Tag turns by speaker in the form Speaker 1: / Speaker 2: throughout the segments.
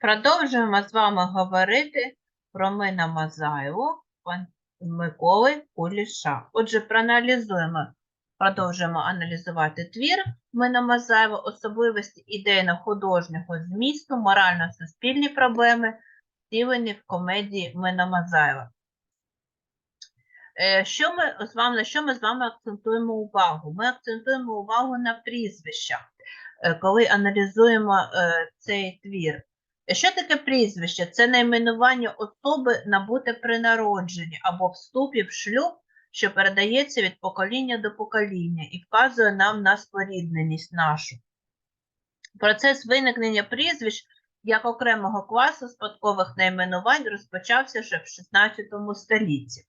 Speaker 1: Продовжуємо з вами говорити про Мина Мазаєву, пан Миколи Куліша. Отже, проаналізуємо, продовжуємо аналізувати твір Мина Мазаєва, особливості ідейно-художнього змісту, морально-суспільні проблеми, втілені в комедії Мина Мазаєва. Е, Що ми з вами, на що ми з вами акцентуємо увагу? Ми акцентуємо увагу на прізвища, е, коли аналізуємо е, цей твір. Що таке прізвище? Це найменування особи набуте при народженні або вступі в шлюб, що передається від покоління до покоління і вказує нам на спорідненість нашу. Процес виникнення прізвищ як окремого класу спадкових найменувань розпочався ще в 16 столітті.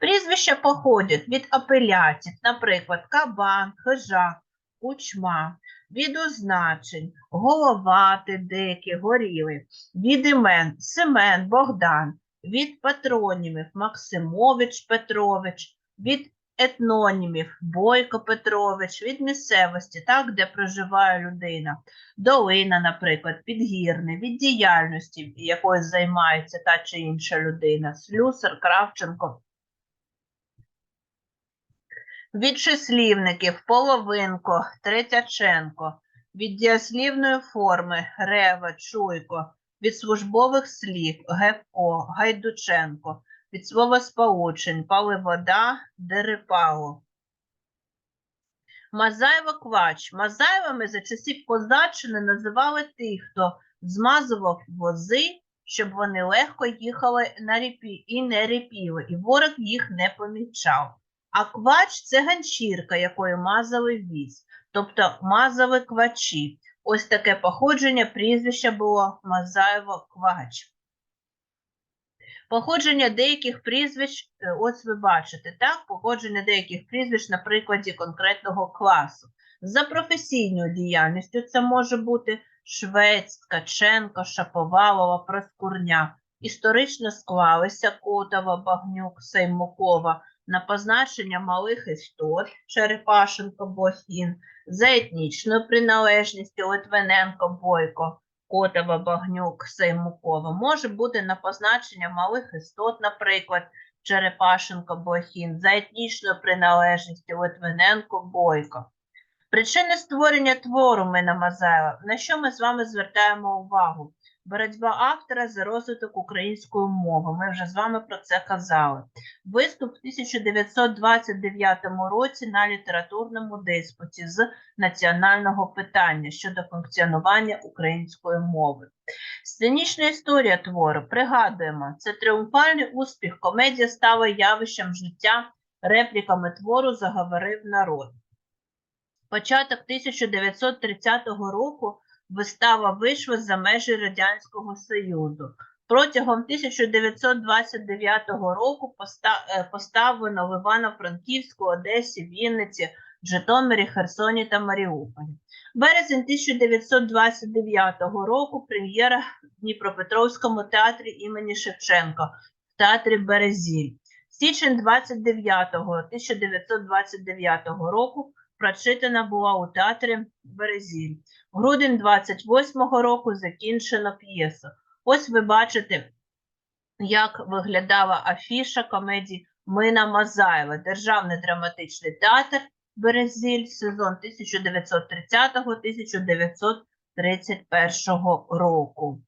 Speaker 1: Прізвища походять від апеляцій, наприклад, кабан, хижак, кучма, від означень, головати, деякі, горіли, від імен Семен, Богдан, від патронімів Максимович Петрович, від етнонімів Бойко Петрович, від місцевості, так, де проживає людина, долина, наприклад, підгірне, від діяльності, якою займається та чи інша людина, слюсар, Кравченко. Від числівників половинко, третяченко, від дієслівної форми рева, чуйко, від службових слів гевко, гайдученко, від словосполучень паливода, дерипало. Мазаєва квач. Мазаєвами за часів козаччини називали тих, хто змазував вози, щоб вони легко їхали на ріпі і не ріпіли, і ворог їх не помічав. А квач це ганчірка, якою мазали віз, тобто мазали квачі. Ось таке походження прізвища було Мазаєво квач. Походження деяких прізвищ, е, ось ви бачите, так, походження деяких прізвищ на прикладі конкретного класу. За професійною діяльністю це може бути Швець, Ткаченко, Шаповалова, Проскурня. Історично склалися Котова, Багнюк, Сеймукова на позначення малих істот Черепашенко, Бохін, за етнічною приналежністю Литвиненко, Бойко, Котова, Багнюк, Сеймукова. Може бути на позначення малих істот, наприклад, Черепашенко, Бохін, за етнічною приналежністю Литвиненко, Бойко. Причини створення твору Мина Мазаєва. На що ми з вами звертаємо увагу? Боротьба автора за розвиток української мови. Ми вже з вами про це казали. Виступ в 1929 році на літературному диспуті з національного питання щодо функціонування української мови. Сценічна історія твору. Пригадуємо, це тріумфальний успіх. Комедія стала явищем життя, репліками твору заговорив народ. Початок 1930 року вистава вийшла за межі Радянського Союзу. Протягом 1929 року е, поставлено в Івано-Франківську, Одесі, Вінниці, Житомирі, Херсоні та Маріуполі. Березень 1929 року прем'єра в Дніпропетровському театрі імені Шевченка в театрі Березіль. Січень 29 1929 року прочитана була у театрі Березіль. Грудень 28-го року закінчено п'єсу. Ось ви бачите, як виглядала афіша комедії Мина Мазаєва, Державний драматичний театр Березіль, сезон 1930-1931 року.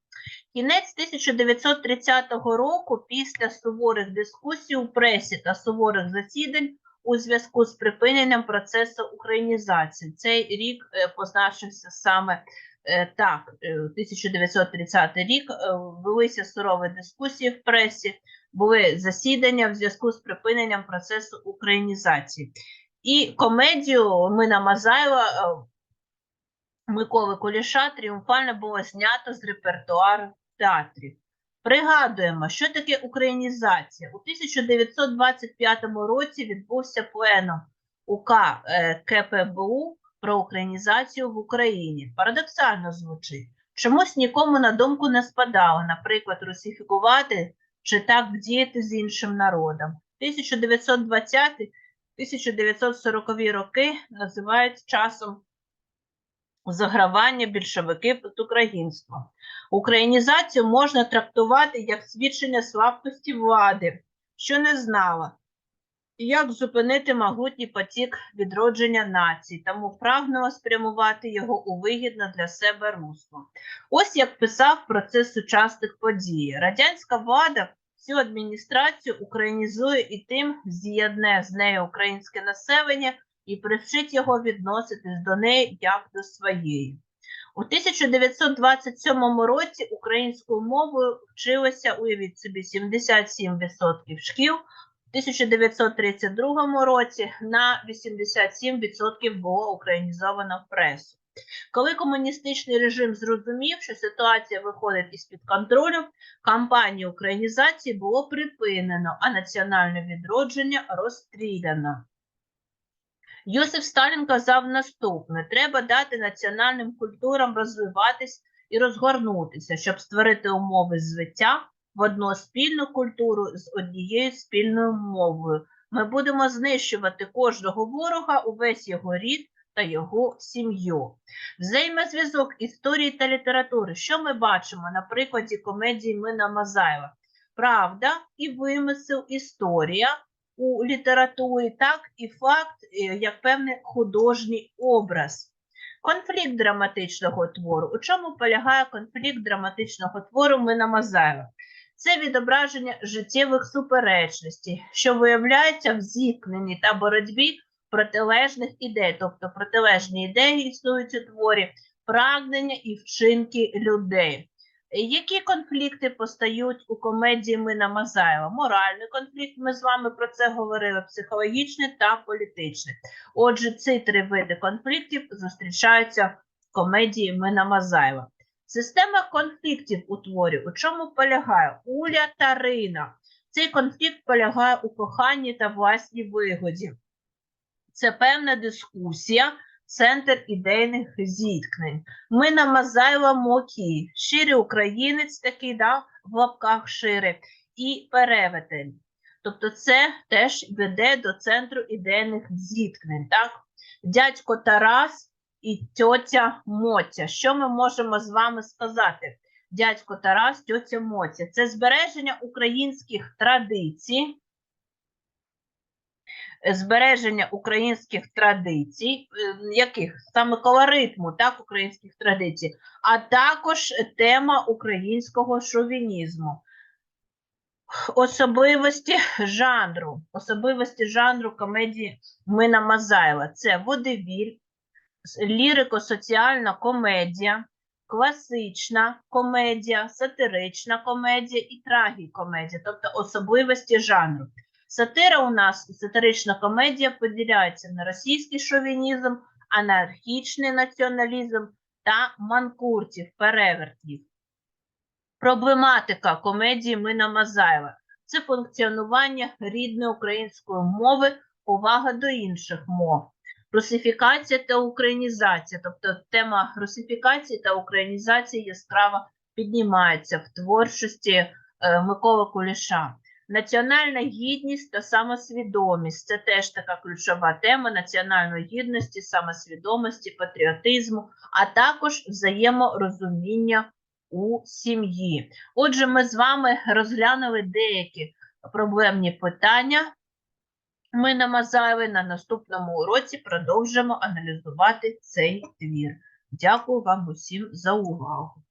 Speaker 1: Кінець 1930 року, після суворих дискусій у пресі та суворих засідань у зв'язку з припиненням процесу українізації. Цей рік е, позначився саме е, так, е, 1930 рік, е, велися сурові дискусії в пресі, були засідання в зв'язку з припиненням процесу українізації. І комедію Мина Мазаєва е, Миколи Куліша тріумфально було знято з репертуару в театрі. Пригадуємо, що таке українізація. У 1925 році відбувся пленум УК е, КПБУ про українізацію в Україні. Парадоксально звучить. Чомусь нікому на думку не спадало, наприклад, русифікувати чи так діяти з іншим народом. 1920-1940 роки називають часом загравання більшовики з українством. Українізацію можна трактувати як свідчення слабкості влади, що не знала, як зупинити могутній потік відродження націй, тому прагнула спрямувати його у вигідне для себе русло. Ось як писав про це сучасних подій. Радянська влада всю адміністрацію українізує і тим з'єдне з нею українське населення і привчить його відноситись до неї як до своєї. У 1927 році українською мовою вчилося, уявіть собі, 77% шкіл, в 1932 році на 87% було українізовано пресу. Коли комуністичний режим зрозумів, що ситуація виходить із-під контролю, кампанію українізації було припинено, а національне відродження розстріляно. Йосиф Сталін казав наступне: треба дати національним культурам розвиватись і розгорнутися, щоб створити умови звиття в одну спільну культуру з однією спільною мовою. Ми будемо знищувати кожного ворога, увесь його рід та його сім'ю. Взаємозв'язок історії та літератури. Що ми бачимо на прикладі комедії Мина Мазаєва? Правда і вимисел історія у літературі, так і факт е, як певний художній образ. Конфлікт драматичного твору. У чому полягає конфлікт драматичного твору Мина Мазаєва? Це відображення життєвих суперечностей, що виявляються в зіткненні та боротьбі протилежних ідей, тобто протилежні ідеї існують у творі, прагнення і вчинки людей. Які конфлікти постають у комедії Мина Мазаєва? Моральний конфлікт, ми з вами про це говорили, психологічний та політичний. Отже, ці три види конфліктів зустрічаються в комедії Мина Мазаєва. Система конфліктів у творі у чому полягає? Уля та Рина. Цей конфлікт полягає у коханні та власній вигоді. Це певна дискусія, центр ідейних зіткнень. Ми на Мазайло Мокі, щирий українець такий, да, в лапках шире, і перевертень. Тобто це теж веде до центру ідейних зіткнень. Так? Дядько Тарас і тьотя Мотя. Що ми можемо з вами сказати? Дядько Тарас, тьотя Мотя. Це збереження українських традицій збереження українських традицій, яких саме колоритму так, українських традицій, а також тема українського шовінізму. Особливості жанру, особливості жанру комедії Мина Мазайла. Це водевіль, лірико-соціальна комедія, класична комедія, сатирична комедія і трагікомедія, тобто особливості жанру. Сатира у нас, сатирична комедія поділяється на російський шовінізм, анархічний націоналізм та манкуртів, перевертів. Проблематика комедії Мина Мазаєва це функціонування рідної української мови, увага до інших мов, русифікація та українізація, тобто тема русифікації та українізації яскраво піднімається в творчості е, Миколи Куліша. Національна гідність та самосвідомість це теж така ключова тема національної гідності, самосвідомості, патріотизму, а також взаєморозуміння у сім'ї. Отже, ми з вами розглянули деякі проблемні питання. Ми на Мазаєві на наступному уроці продовжимо аналізувати цей твір. Дякую вам усім за увагу.